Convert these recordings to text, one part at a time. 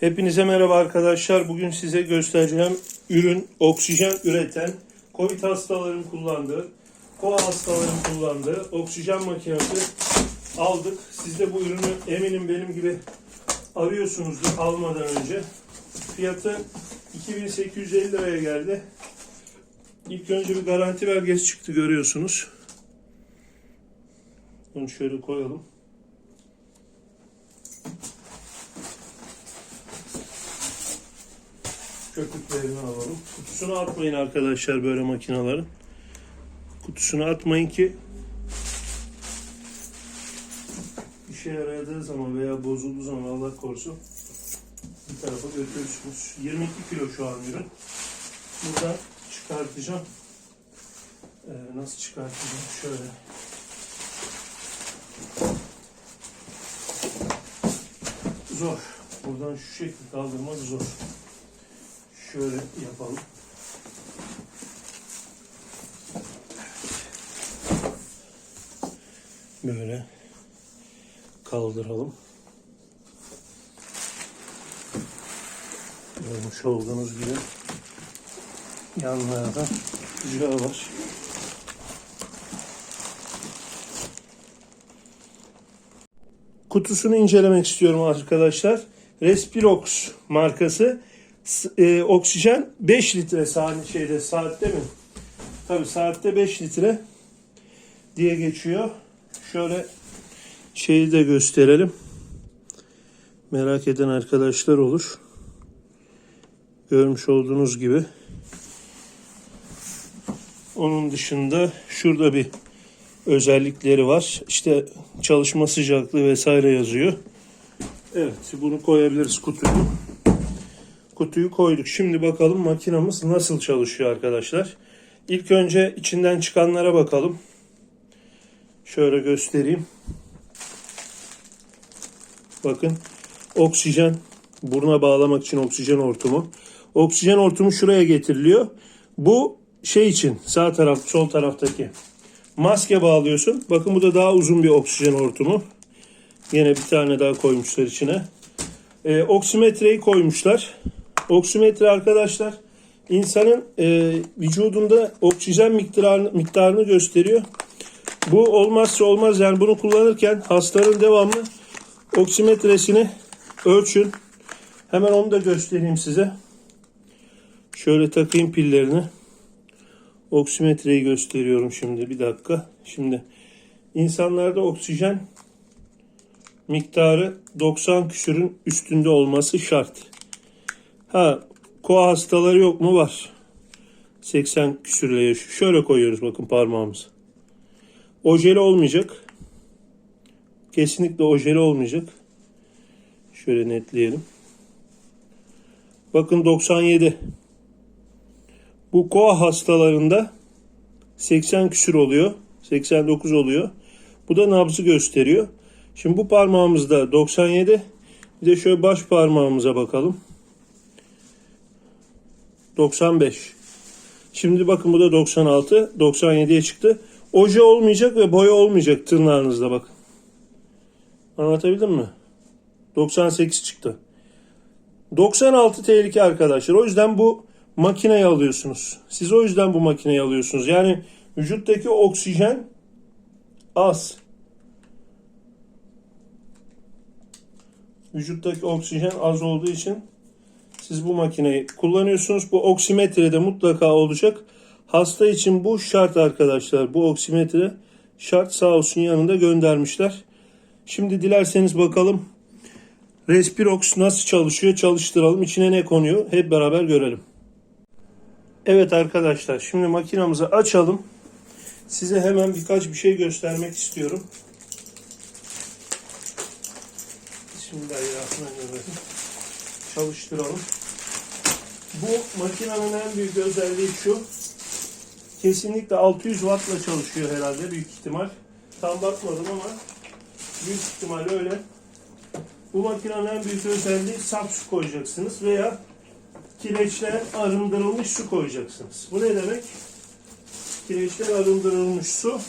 Hepinize merhaba arkadaşlar. Bugün size göstereceğim ürün oksijen üreten, COVID hastaların kullandığı, koa hastaların kullandığı oksijen makinesi aldık. Siz de bu ürünü eminim benim gibi arıyorsunuzdur almadan önce. Fiyatı 2850 liraya geldi. İlk önce bir garanti belgesi çıktı görüyorsunuz. Bunu şöyle koyalım. Köpüklerini alalım. Kutusunu atmayın arkadaşlar böyle makinelerin. Kutusunu atmayın ki işe yaradığı zaman veya bozulduğu zaman Allah korusun bir tarafa götürürsünüz. 22 kilo şu an ürün. Buradan çıkartacağım. Ee, nasıl çıkartacağım? Şöyle. Zor. Buradan şu şekilde kaldırmak zor. Şöyle yapalım. Böyle kaldıralım. Görmüş olduğunuz gibi yanlarda bucağı var. Kutusunu incelemek istiyorum arkadaşlar. Respirox markası e, oksijen 5 litre saat şeyde saatte mi? Tabi saatte 5 litre diye geçiyor. Şöyle şeyi de gösterelim. Merak eden arkadaşlar olur. Görmüş olduğunuz gibi. Onun dışında şurada bir özellikleri var. İşte çalışma sıcaklığı vesaire yazıyor. Evet bunu koyabiliriz kutuyu kutuyu koyduk. Şimdi bakalım makinamız nasıl çalışıyor arkadaşlar. İlk önce içinden çıkanlara bakalım. Şöyle göstereyim. Bakın oksijen buruna bağlamak için oksijen hortumu. Oksijen hortumu şuraya getiriliyor. Bu şey için sağ taraf sol taraftaki maske bağlıyorsun. Bakın bu da daha uzun bir oksijen hortumu. Yine bir tane daha koymuşlar içine. Ee, oksimetreyi koymuşlar. Oksimetre arkadaşlar insanın e, vücudunda oksijen miktarını, miktarını gösteriyor. Bu olmazsa olmaz yani bunu kullanırken hastaların devamlı oksimetresini ölçün. Hemen onu da göstereyim size. Şöyle takayım pillerini. Oksimetreyi gösteriyorum şimdi bir dakika. Şimdi insanlarda oksijen miktarı 90 küsürün üstünde olması şart. Ha koa hastaları yok mu? Var. 80 küsürle yaşıyor. Şöyle koyuyoruz bakın parmağımızı. Ojeli olmayacak. Kesinlikle ojeli olmayacak. Şöyle netleyelim. Bakın 97. Bu koa hastalarında 80 küsür oluyor. 89 oluyor. Bu da nabzı gösteriyor. Şimdi bu parmağımızda 97. Bir de şöyle baş parmağımıza bakalım. 95. Şimdi bakın bu da 96. 97'ye çıktı. Oje olmayacak ve boya olmayacak tırnağınızda bakın. Anlatabildim mi? 98 çıktı. 96 tehlike arkadaşlar. O yüzden bu makineyi alıyorsunuz. Siz o yüzden bu makineyi alıyorsunuz. Yani vücuttaki oksijen az. Vücuttaki oksijen az olduğu için siz bu makineyi kullanıyorsunuz. Bu oksimetre de mutlaka olacak. Hasta için bu şart arkadaşlar. Bu oksimetre şart sağ olsun yanında göndermişler. Şimdi dilerseniz bakalım Respirox nasıl çalışıyor çalıştıralım. İçine ne konuyor hep beraber görelim. Evet arkadaşlar şimdi makinamızı açalım. Size hemen birkaç bir şey göstermek istiyorum. Bismillahirrahmanirrahim. Çalıştıralım. Bu makinenin en büyük özelliği şu. Kesinlikle 600 wattla çalışıyor herhalde büyük ihtimal. Tam bakmadım ama büyük ihtimal öyle. Bu makinenin en büyük özelliği sap su koyacaksınız veya kireçten arındırılmış su koyacaksınız. Bu ne demek? Kireçten arındırılmış su.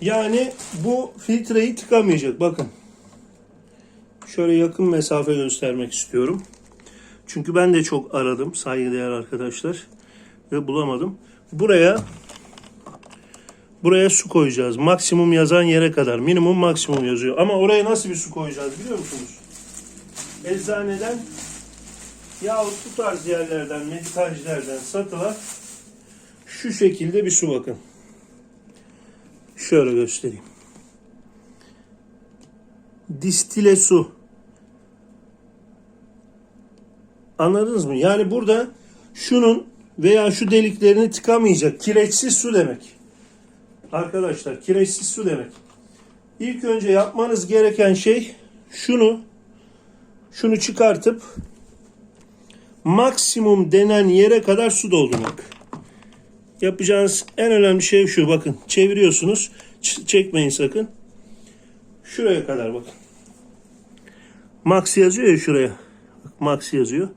Yani bu filtreyi tıkamayacak. Bakın. Şöyle yakın mesafe göstermek istiyorum. Çünkü ben de çok aradım saygıdeğer arkadaşlar ve bulamadım. Buraya buraya su koyacağız. Maksimum yazan yere kadar. Minimum maksimum yazıyor. Ama oraya nasıl bir su koyacağız biliyor musunuz? Eczaneden yahut bu tarz yerlerden, medikalcilerden satılan şu şekilde bir su bakın. Şöyle göstereyim. Distile su. Anladınız mı? Yani burada şunun veya şu deliklerini tıkamayacak kireçsiz su demek. Arkadaşlar kireçsiz su demek. İlk önce yapmanız gereken şey şunu şunu çıkartıp maksimum denen yere kadar su doldurmak. Yapacağınız en önemli şey şu bakın çeviriyorsunuz Ç- çekmeyin sakın. Şuraya kadar bakın. Max yazıyor ya şuraya. Max yazıyor.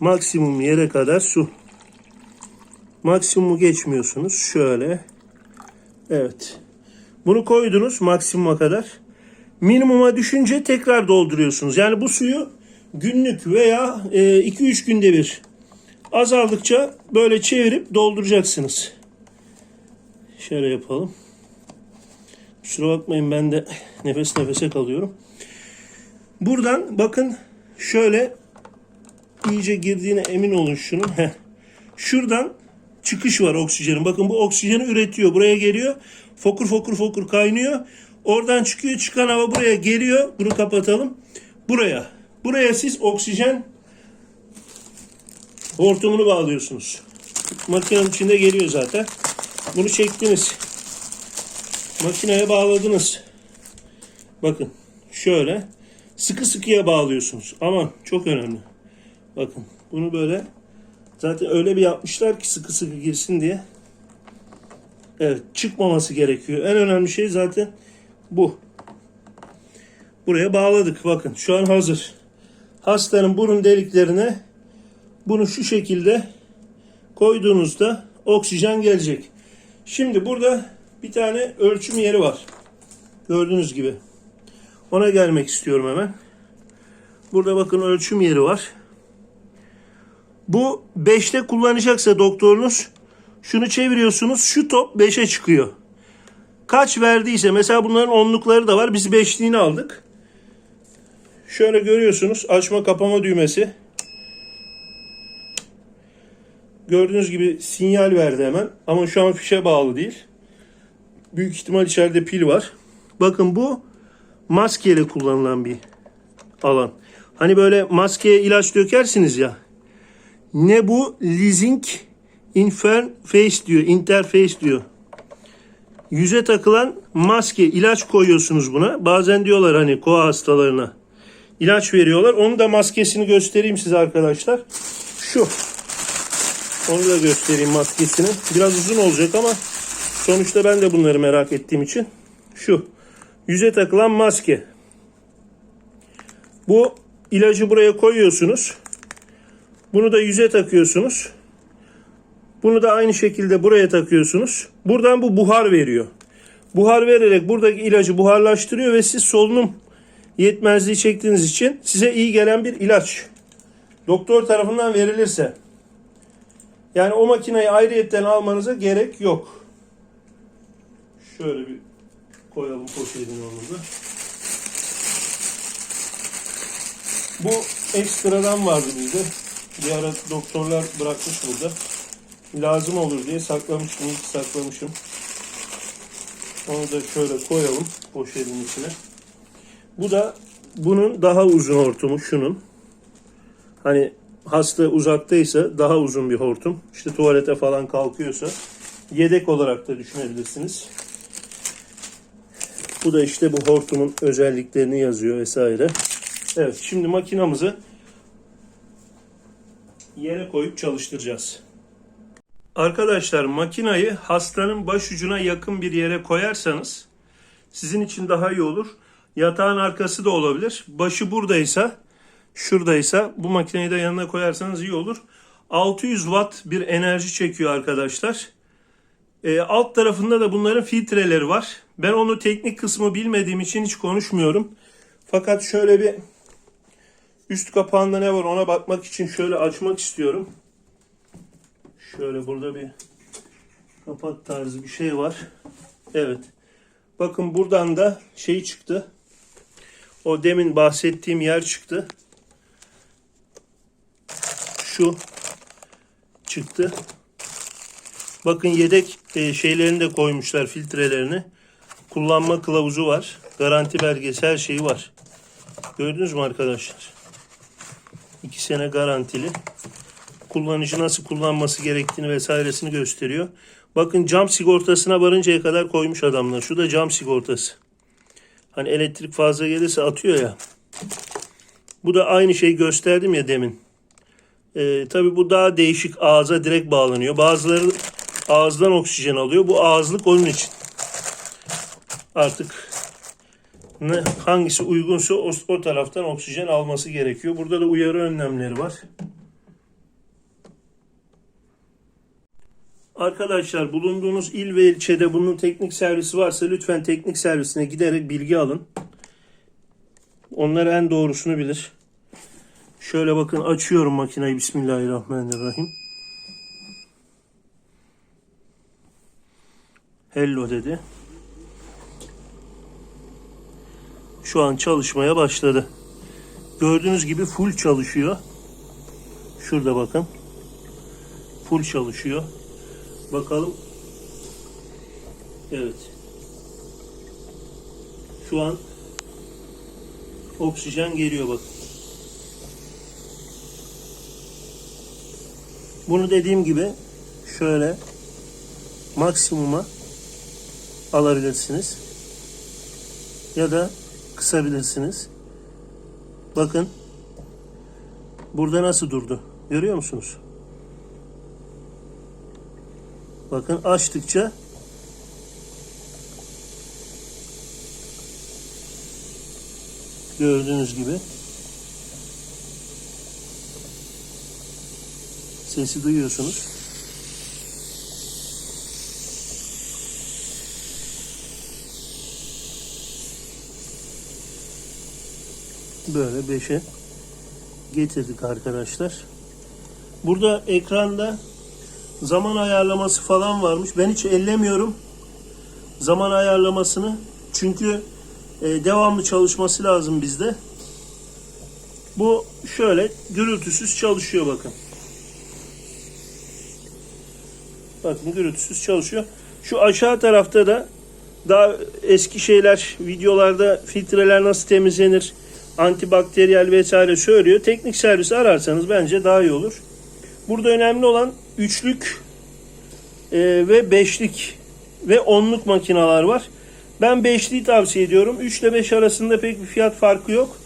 Maksimum yere kadar su. Maksimumu geçmiyorsunuz. Şöyle. Evet. Bunu koydunuz maksimuma kadar. Minimuma düşünce tekrar dolduruyorsunuz. Yani bu suyu günlük veya 2-3 günde bir azaldıkça böyle çevirip dolduracaksınız. Şöyle yapalım. Kusura bakmayın ben de nefes nefese kalıyorum. Buradan bakın şöyle iyice girdiğine emin olun şunun. Heh. Şuradan çıkış var oksijenin. Bakın bu oksijeni üretiyor. Buraya geliyor. Fokur fokur fokur kaynıyor. Oradan çıkıyor. Çıkan hava buraya geliyor. Bunu kapatalım. Buraya. Buraya siz oksijen hortumunu bağlıyorsunuz. Makinenin içinde geliyor zaten. Bunu çektiniz. Makineye bağladınız. Bakın şöyle sıkı sıkıya bağlıyorsunuz. Aman çok önemli. Bakın bunu böyle zaten öyle bir yapmışlar ki sıkı sıkı girsin diye. Evet çıkmaması gerekiyor. En önemli şey zaten bu. Buraya bağladık. Bakın şu an hazır. Hastanın burun deliklerine bunu şu şekilde koyduğunuzda oksijen gelecek. Şimdi burada bir tane ölçüm yeri var. Gördüğünüz gibi. Ona gelmek istiyorum hemen. Burada bakın ölçüm yeri var. Bu 5'te kullanacaksa doktorunuz şunu çeviriyorsunuz. Şu top 5'e çıkıyor. Kaç verdiyse mesela bunların onlukları da var. Biz 5'liğini aldık. Şöyle görüyorsunuz açma kapama düğmesi. Gördüğünüz gibi sinyal verdi hemen. Ama şu an fişe bağlı değil. Büyük ihtimal içeride pil var. Bakın bu maskeyle kullanılan bir alan. Hani böyle maskeye ilaç dökersiniz ya. Ne bu? Leasing interface diyor. Interface diyor. Yüze takılan maske, ilaç koyuyorsunuz buna. Bazen diyorlar hani koa hastalarına ilaç veriyorlar. Onu da maskesini göstereyim size arkadaşlar. Şu. Onu da göstereyim maskesini. Biraz uzun olacak ama sonuçta ben de bunları merak ettiğim için. Şu. Yüze takılan maske. Bu ilacı buraya koyuyorsunuz. Bunu da yüze takıyorsunuz. Bunu da aynı şekilde buraya takıyorsunuz. Buradan bu buhar veriyor. Buhar vererek buradaki ilacı buharlaştırıyor ve siz solunum yetmezliği çektiğiniz için size iyi gelen bir ilaç. Doktor tarafından verilirse. Yani o makineyi ayrıyetten almanıza gerek yok. Şöyle bir koyalım poşetin onu. Bu ekstradan vardı bizde. Bir ara doktorlar bırakmış burada. Lazım olur diye saklamıştım. saklamışım. Onu da şöyle koyalım poşetin içine. Bu da bunun daha uzun hortumu şunun. Hani hasta uzaktaysa daha uzun bir hortum. İşte tuvalete falan kalkıyorsa yedek olarak da düşünebilirsiniz. Bu da işte bu hortumun özelliklerini yazıyor vesaire. Evet şimdi makinamızı yere koyup çalıştıracağız. Arkadaşlar makinayı hastanın başucuna yakın bir yere koyarsanız sizin için daha iyi olur. Yatağın arkası da olabilir. Başı buradaysa, şuradaysa bu makineyi de yanına koyarsanız iyi olur. 600 watt bir enerji çekiyor arkadaşlar. E, alt tarafında da bunların filtreleri var. Ben onu teknik kısmı bilmediğim için hiç konuşmuyorum. Fakat şöyle bir üst kapağında ne var ona bakmak için şöyle açmak istiyorum. Şöyle burada bir kapak tarzı bir şey var. Evet. Bakın buradan da şey çıktı. O demin bahsettiğim yer çıktı. Şu çıktı. Bakın yedek e, şeylerini de koymuşlar filtrelerini. Kullanma kılavuzu var. Garanti belgesi her şeyi var. Gördünüz mü arkadaşlar? 2 sene garantili. Kullanıcı nasıl kullanması gerektiğini vesairesini gösteriyor. Bakın cam sigortasına varıncaya kadar koymuş adamlar. Şu da cam sigortası. Hani elektrik fazla gelirse atıyor ya. Bu da aynı şeyi gösterdim ya demin. Ee, tabii bu daha değişik ağza direkt bağlanıyor. Bazıları ağızdan oksijen alıyor. Bu ağızlık onun için. Artık hangisi uygunsa o, o taraftan oksijen alması gerekiyor. Burada da uyarı önlemleri var. Arkadaşlar bulunduğunuz il ve ilçede bunun teknik servisi varsa lütfen teknik servisine giderek bilgi alın. Onlar en doğrusunu bilir. Şöyle bakın açıyorum makineyi Bismillahirrahmanirrahim. Hello dedi. Şu an çalışmaya başladı. Gördüğünüz gibi full çalışıyor. Şurada bakın. Full çalışıyor. Bakalım. Evet. Şu an oksijen geliyor bakın. Bunu dediğim gibi şöyle maksimuma alabilirsiniz. Ya da kısabilirsiniz. Bakın. Burada nasıl durdu? Görüyor musunuz? Bakın açtıkça gördüğünüz gibi sesi duyuyorsunuz. Böyle 5'e getirdik arkadaşlar. Burada ekranda zaman ayarlaması falan varmış. Ben hiç ellemiyorum zaman ayarlamasını. Çünkü e, devamlı çalışması lazım bizde. Bu şöyle gürültüsüz çalışıyor bakın. Bakın gürültüsüz çalışıyor. Şu aşağı tarafta da daha eski şeyler videolarda filtreler nasıl temizlenir antibakteriyel vesaire söylüyor. Teknik servis ararsanız bence daha iyi olur. Burada önemli olan üçlük e, ve beşlik ve onluk makineler var. Ben beşliği tavsiye ediyorum. 3 ile 5 arasında pek bir fiyat farkı yok.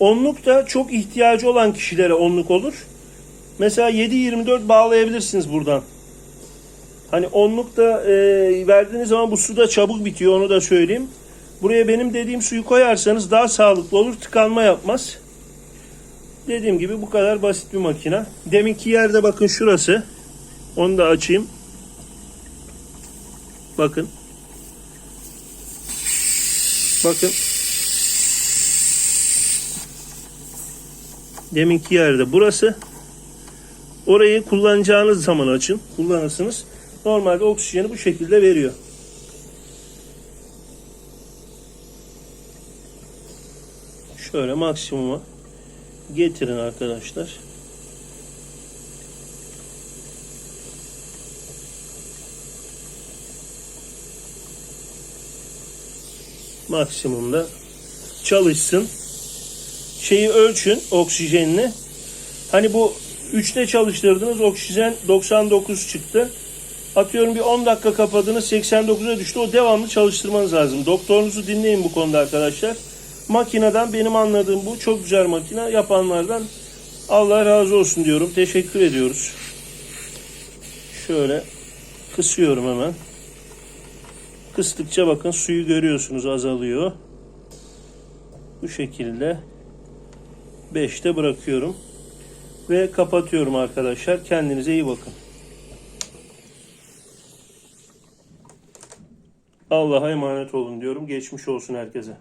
Onluk da çok ihtiyacı olan kişilere onluk olur. Mesela 7-24 bağlayabilirsiniz buradan. Hani onluk da e, verdiğiniz zaman bu su da çabuk bitiyor onu da söyleyeyim. Buraya benim dediğim suyu koyarsanız daha sağlıklı olur. Tıkanma yapmaz. Dediğim gibi bu kadar basit bir makine. Deminki yerde bakın şurası. Onu da açayım. Bakın. Bakın. Deminki yerde burası. Orayı kullanacağınız zaman açın. Kullanırsınız. Normalde oksijeni bu şekilde veriyor. Şöyle maksimuma getirin arkadaşlar. Maksimumda çalışsın. Şeyi ölçün oksijenini. Hani bu 3'te çalıştırdınız oksijen 99 çıktı. Atıyorum bir 10 dakika kapadınız 89'a düştü. O devamlı çalıştırmanız lazım. Doktorunuzu dinleyin bu konuda arkadaşlar. Makineden benim anladığım bu. Çok güzel makine. Yapanlardan Allah razı olsun diyorum. Teşekkür ediyoruz. Şöyle kısıyorum hemen. Kıstıkça bakın suyu görüyorsunuz azalıyor. Bu şekilde 5'te bırakıyorum. Ve kapatıyorum arkadaşlar. Kendinize iyi bakın. Allah'a emanet olun diyorum. Geçmiş olsun herkese.